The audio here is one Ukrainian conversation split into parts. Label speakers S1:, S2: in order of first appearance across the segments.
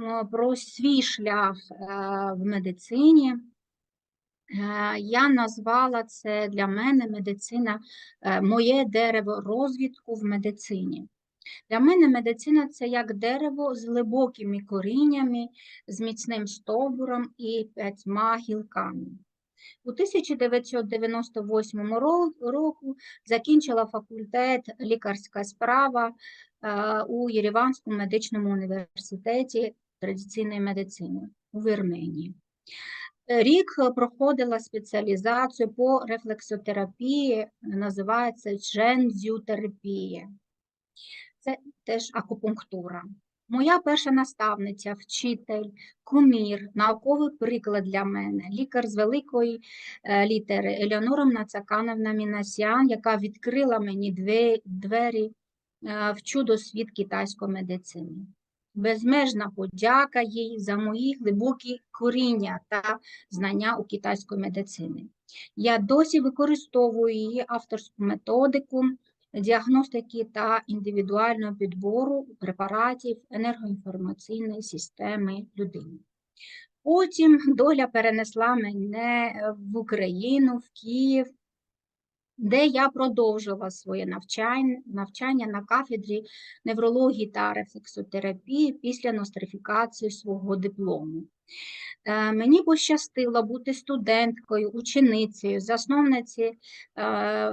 S1: м, про свій шлях е, в медицині. Е, Я назвала це для мене медицина, е, моє дерево розвитку в медицині. Для мене медицина це як дерево з глибокими коріннями, з міцним стовбуром і п'ятьма гілками. У 1998 ро- року закінчила факультет лікарська справа е, у Єреванському медичному університеті традиційної медицини у Вірменії. Рік е, проходила спеціалізацію по рефлексотерапії, називається джензютерапія. Це теж акупунктура. Моя перша наставниця, вчитель, кумір, науковий приклад для мене, лікар з великої е, літери Елеонора Цакановна Мінасян, яка відкрила мені двері е, в чудо-світ китайської медицини. Безмежна подяка їй за мої глибокі коріння та знання у китайської медицини. Я досі використовую її авторську методику діагностики та індивідуального підбору препаратів енергоінформаційної системи людини. Потім доля перенесла мене в Україну, в Київ, де я продовжила своє навчання, навчання на кафедрі неврології та рефлексотерапії після нострифікації свого диплому. Е, Мені пощастило бути студенткою, ученицею, засновниці е,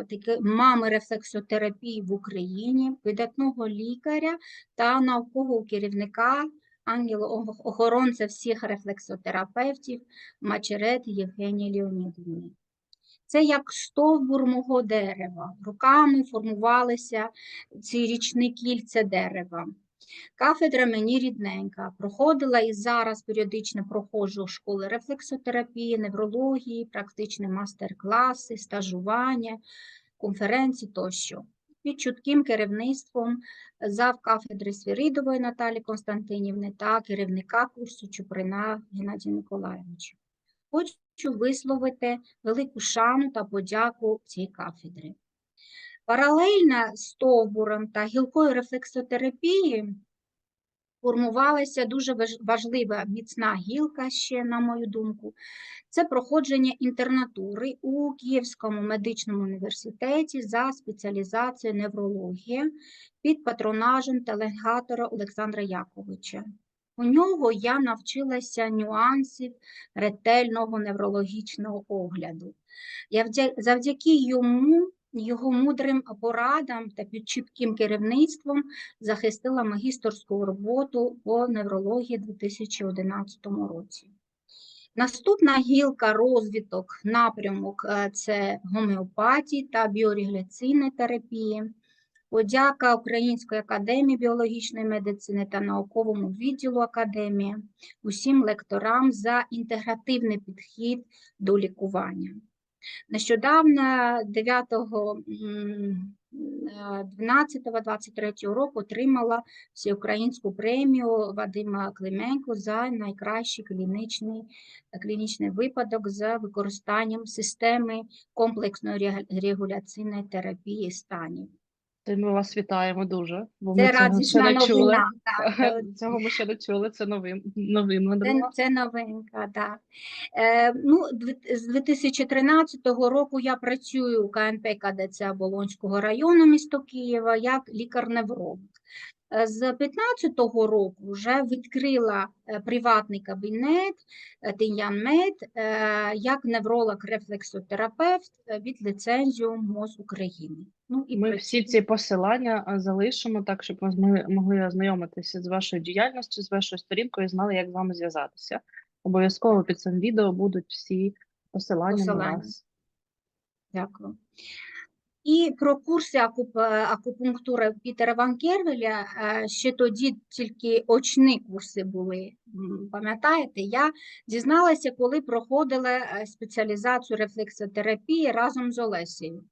S1: таки, мами рефлексотерапії в Україні, видатного лікаря та наукового керівника ангело-охоронця всіх рефлексотерапевтів Мачерет Євгенії Леонідівни. Це як стовбур мого дерева. Руками формувалися ці річні кільця дерева. Кафедра мені рідненька. Проходила і зараз періодично проходжу школи рефлексотерапії, неврології, практичні мастер-класи, стажування, конференції тощо. Під чутким керівництвом завкафедри Свіридової Наталі Константинівни та керівника курсу Чуприна Геннадія Миколаївича. Хочу висловити велику шану та подяку цій кафедрі. Паралельно з стовбуром та гілкою рефлексотерапії формувалася дуже важлива міцна гілка ще, на мою думку, це проходження інтернатури у Київському медичному університеті за спеціалізацією неврологія під патронажем телегатора Олександра Яковича. У нього я навчилася нюансів ретельного неврологічного огляду. Я завдяки йому, його мудрим порадам та під чітким керівництвом захистила магісторську роботу по неврології у 2011 році. Наступна гілка розвиток напрямок е, це гомеопатії та біорегуляційної терапії. Подяка Української академії біологічної медицини та науковому відділу академії, усім лекторам за інтегративний підхід до лікування. Нещодавно 9 12-23 року отримала всеукраїнську премію Вадима Клименко за найкращий клінічний, клінічний випадок з використанням системи комплексної регуляційної терапії станів.
S2: Ми вас вітаємо дуже, бо
S1: Це
S2: ми цього ще
S1: радісна
S2: не чули.
S1: новина. Так,
S2: Цього ми ще не чули, це новин, новина для
S1: Це,
S2: нас.
S1: це новинка, так. Е, ну, дві- з 2013 року я працюю у КНП КДЦ Оболонського району місто Києва як лікар-невролог. Е, З 2015 року вже відкрила е, приватний кабінет е, Тиньян Мед е, як невролог-рефлексотерапевт від ліцензію МОЗ України. Ну, і
S2: Ми
S1: працюю.
S2: всі ці посилання залишимо, так щоб змогли, могли ознайомитися з вашою діяльністю, з вашою сторінкою і знали, як з вами зв'язатися. Обов'язково під цим відео будуть всі посилання на вас.
S1: Дякую. І про курси акуп- е, акупунктури Пітера Ван Кервеля, е, ще тоді тільки очні курси були, пам'ятаєте? Я дізналася, коли проходила е, спеціалізацію рефлексотерапії разом з Олесею.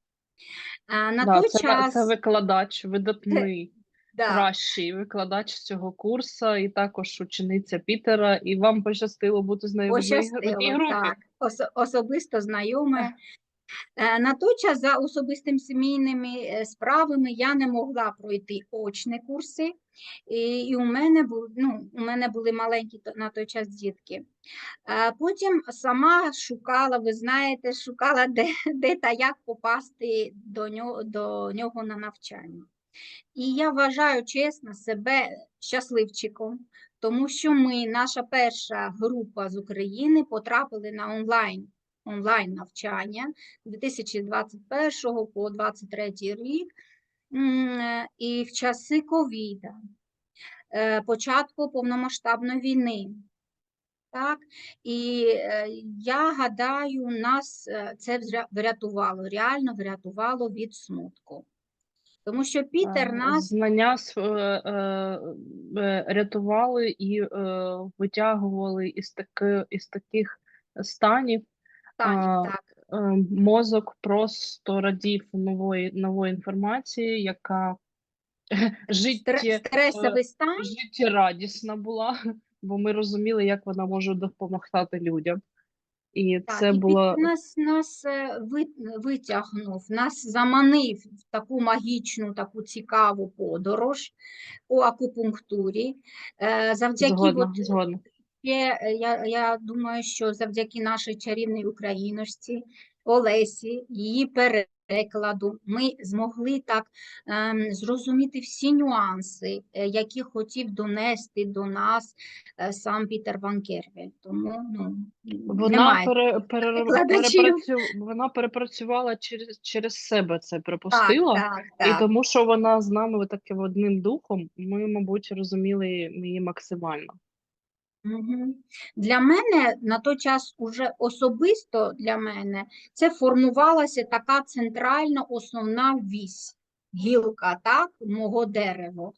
S1: Е, На
S2: Да,
S1: той
S2: це,
S1: час
S2: це викладач, видатний,
S1: да,
S2: кращий викладач цього курсу, і також учениця Пітера, і вам пощастило бути з нею одній, в одній групі.
S1: так, Ос- особисто знайоме. Е, На той час за особистими сімейними е, справами я не могла пройти очні курси, і, у мене був, ну, у мене були маленькі на той час дітки. Е, Потім сама шукала, ви знаєте, шукала, де, де та як попасти до нього, до нього на навчання. І я вважаю чесно себе щасливчиком, тому що ми, наша перша група з України, потрапили на онлайн, онлайн навчання 2021 по 2023 рік і в часи ковіда, е, початку повномасштабної війни. Так, і е, я гадаю, нас е, це вря- врятувало, реально врятувало від смутку. Тому що Пітер нас
S2: Знання рятували і витягували із таки, із таких станів. А,
S1: так,
S2: Е, Мозок просто радів нової, нової інформації, яка
S1: стре-
S2: житті,
S1: стресовий стан,
S2: життєрадісна була, бо ми розуміли, як вона може допомагати людям. І
S1: так,
S2: це
S1: і
S2: було
S1: нас, нас е, ви- витягнув, нас заманив в таку магічну, таку цікаву подорож у акупунктурі. Е, Завдяки
S2: згодна,
S1: от,
S2: згодна.
S1: Ще, е, я, я думаю, що завдяки нашій чарівній україночці Олесі, її перекладу, ми змогли так ем, зрозуміти всі нюанси, е, які хотів донести до нас е, сам Пітер Ван Кервель. Тому ну,
S2: Вона пере, пере, перепрацю, вона перепрацювала через, через себе це
S1: Так,
S2: пропустила.
S1: так,
S2: І тому, що вона з нами таким одним духом, ми, мабуть, розуміли її максимально.
S1: Для мене на той час уже особисто для мене це формувалася така центральна основна вісь, гілка, так, мого дерева.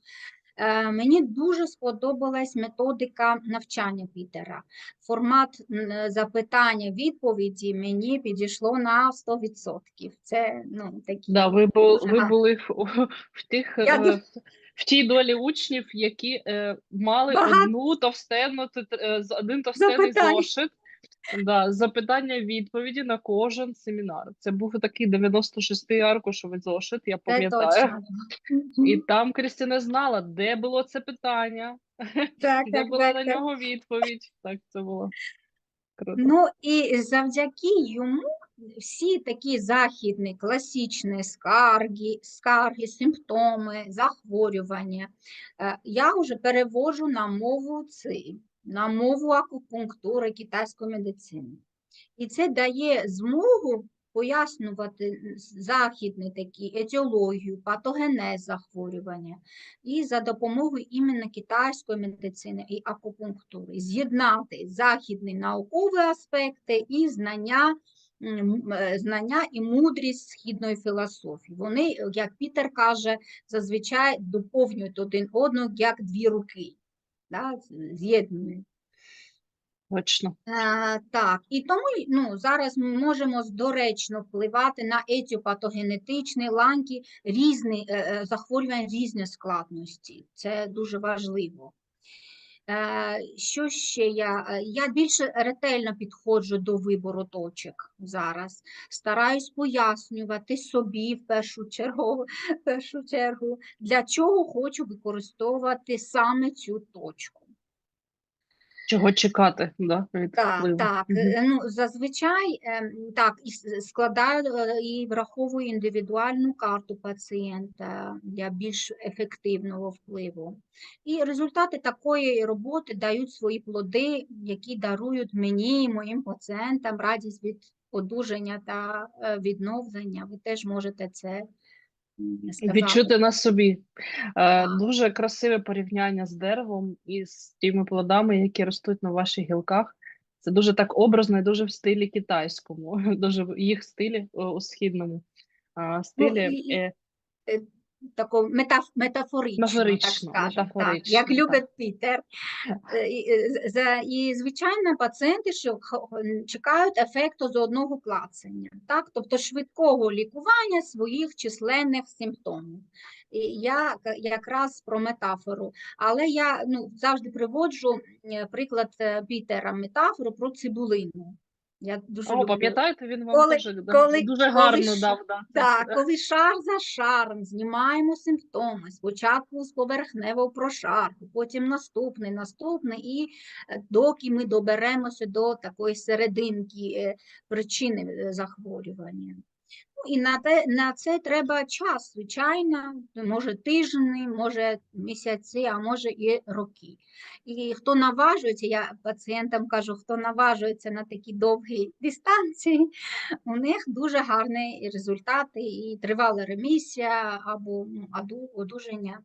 S1: Е, Мені дуже сподобалась методика навчання Пітера. Формат запитання-відповіді мені підійшло на 100%. Це ну, такі
S2: Да, ви, бу, ви були в, в тих
S1: Я
S2: е, в тій долі учнів, які е, мали
S1: Багато-
S2: одну товстенну е, один товстенний
S1: Запитань.
S2: зошит. Да, запитання відповіді на кожен семінар. Це був такий 96-й аркушовий зошит, я пам'ятаю. І там Крістіна знала, де було це питання,
S1: Так,
S2: де
S1: так,
S2: була
S1: так,
S2: на
S1: так.
S2: нього відповідь. Так, це було круто.
S1: Ну і завдяки йому всі такі західні класичні скарги, скарги, симптоми, захворювання е, я вже перевожу на мову ЦИ, на мову акупунктури китайської медицини. І це дає змогу пояснювати західні такі етіологію, патогенез захворювання і за допомогою іменно китайської медицини і акупунктури з'єднати західні наукові аспекти і знання, знання і мудрість східної філософії. Вони, як Пітер каже, зазвичай доповнюють один одного як дві руки, да, з'єднують.
S2: Точно.
S1: Е, Так, і тому ну, зараз ми можемо доречно впливати на етіопатогенетичні ланки різні е, е, захворювань різної складності. Це дуже важливо. Е, Що ще я? Е, Я більше ретельно підходжу до вибору точок зараз. Стараюсь пояснювати собі в першу чергу, в першу чергу, для чого хочу використовувати саме цю точку.
S2: Чого чекати да, від
S1: Так,
S2: впливу.
S1: так. Е, Ну, зазвичай ем, так, і складаю е, і враховую індивідуальну карту пацієнта для більш ефективного впливу. І результати такої роботи дають свої плоди, які дарують мені і моїм пацієнтам радість від одужання та е, відновлення. Ви теж можете це.
S2: Відчути на собі. Е, дуже красиве порівняння з деревом і з тими плодами, які ростуть на ваших гілках. Це дуже так образно і дуже в стилі китайському, дуже в їх стилі о, у східному а, стилі.
S1: Ну, і-
S2: е,
S1: Тако метаф, метафорично, так
S2: Метафорично,
S1: так, як любить Пітер. Е, І, е, і звичайно, пацієнти що чекають ефекту з одного клацання, так? тобто швидкого лікування своїх численних симптомів. І я якраз про метафору, але я ну, завжди приводжу е, приклад Пітера метафору про цибулину. Я дуже
S2: О, пам'ятаєте, він вам
S1: Коли-
S2: дуже,
S1: коли-
S2: дуже гарно
S1: коли,
S2: дав. Да,
S1: Так, коли шар за шаром знімаємо симптоми, спочатку з поверхневого прошарку, потім наступний, наступний, і е, доки ми доберемося до такої серединки е, причини е, захворювання. Ну, і на, те, на це треба час, звичайно, може тижні, може місяці, а може і роки. І хто наважується, я пацієнтам кажу, хто наважується на такі довгі дистанції, у них дуже гарні результати і тривала ремісія або ну, одужання.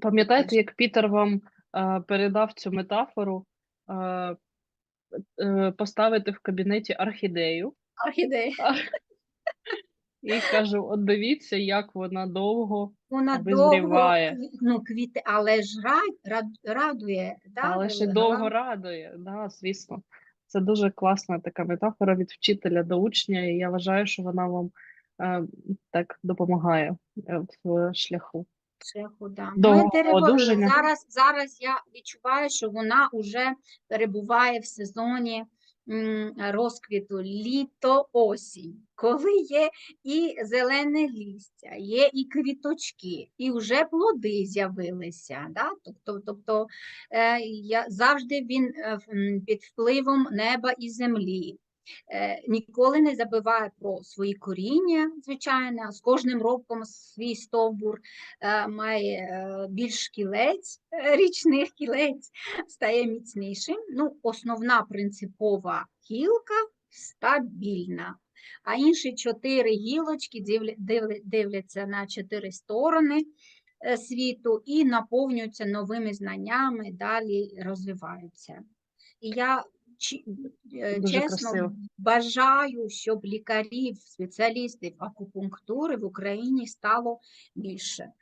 S2: Пам'ятаєте, як Пітер вам е, передав цю метафору е, е, поставити в кабінеті орхідею
S1: Орхідея.
S2: І кажу: от дивіться, як вона довго,
S1: Вона
S2: Визріває.
S1: кві- ну, квіти, але ж рад, рад, радує. Да?
S2: але ще довго радує. Да, звісно. Це дуже класна така метафора від вчителя до учня, і я вважаю, що вона вам е, так допомагає е, в шляху.
S1: шляху, да.
S2: До
S1: Моє дерево
S2: одужання.
S1: зараз, зараз я відчуваю, що вона вже перебуває в сезоні розквіту літо-осінь, коли є і зелене лістя, є і квіточки, і вже плоди з'явилися. Да? Тобто, тобто е, я, завжди він е, під впливом неба і землі. Е, Ніколи не забуває про свої коріння, звичайно, з кожним роком свій стовбур е, має е, більш кілець, річних кілець стає міцнішим. Ну, основна принципова гілка стабільна. А інші чотири гілочки дивля- дивля- дивляться на чотири сторони світу і наповнюються новими знаннями, далі розвиваються. І я
S2: Дуже
S1: чесно
S2: красиво.
S1: бажаю, щоб лікарів, спеціалістів акупунктури в Україні стало більше.